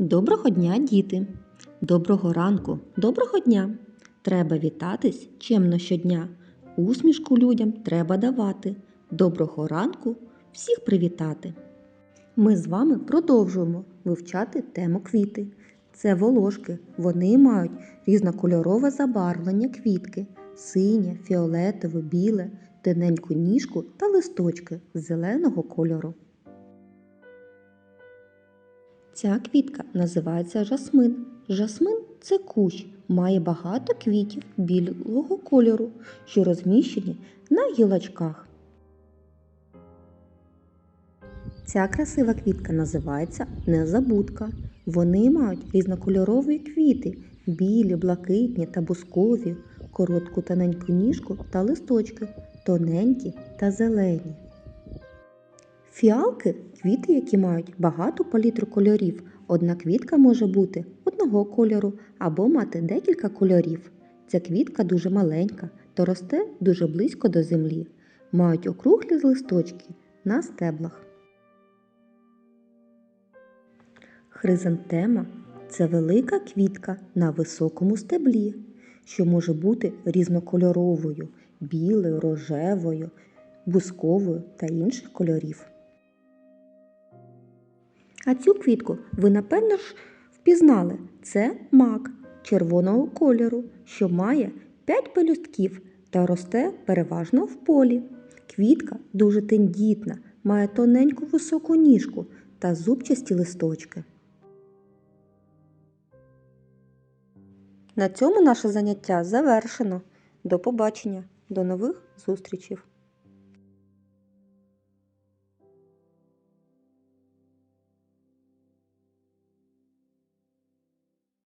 Доброго дня, діти! Доброго ранку, доброго дня! Треба вітатись чемно щодня. Усмішку людям треба давати. Доброго ранку всіх привітати. Ми з вами продовжуємо вивчати тему квіти. Це волошки. Вони мають різнокольорове забарвлення квітки: синє, фіолетове, біле, тоненьку ніжку та листочки зеленого кольору. Ця квітка називається жасмин. Жасмин це кущ, має багато квітів білого кольору, що розміщені на гілочках. Ця красива квітка називається незабудка. Вони мають різнокольорові квіти білі, блакитні та бускові, коротку тоненьку ніжку та листочки, тоненькі та зелені. Фіалки квіти, які мають багату палітру кольорів. Одна квітка може бути одного кольору або мати декілька кольорів. Ця квітка дуже маленька та росте дуже близько до землі. Мають округлі листочки на стеблах. Хризантема це велика квітка на високому стеблі, що може бути різнокольоровою білою, рожевою, бусковою та інших кольорів. А цю квітку ви напевно ж впізнали. Це мак червоного кольору, що має 5 пелюстків та росте переважно в полі. Квітка дуже тендітна, має тоненьку високу ніжку та зубчасті листочки. На цьому наше заняття завершено. До побачення, до нових зустрічей!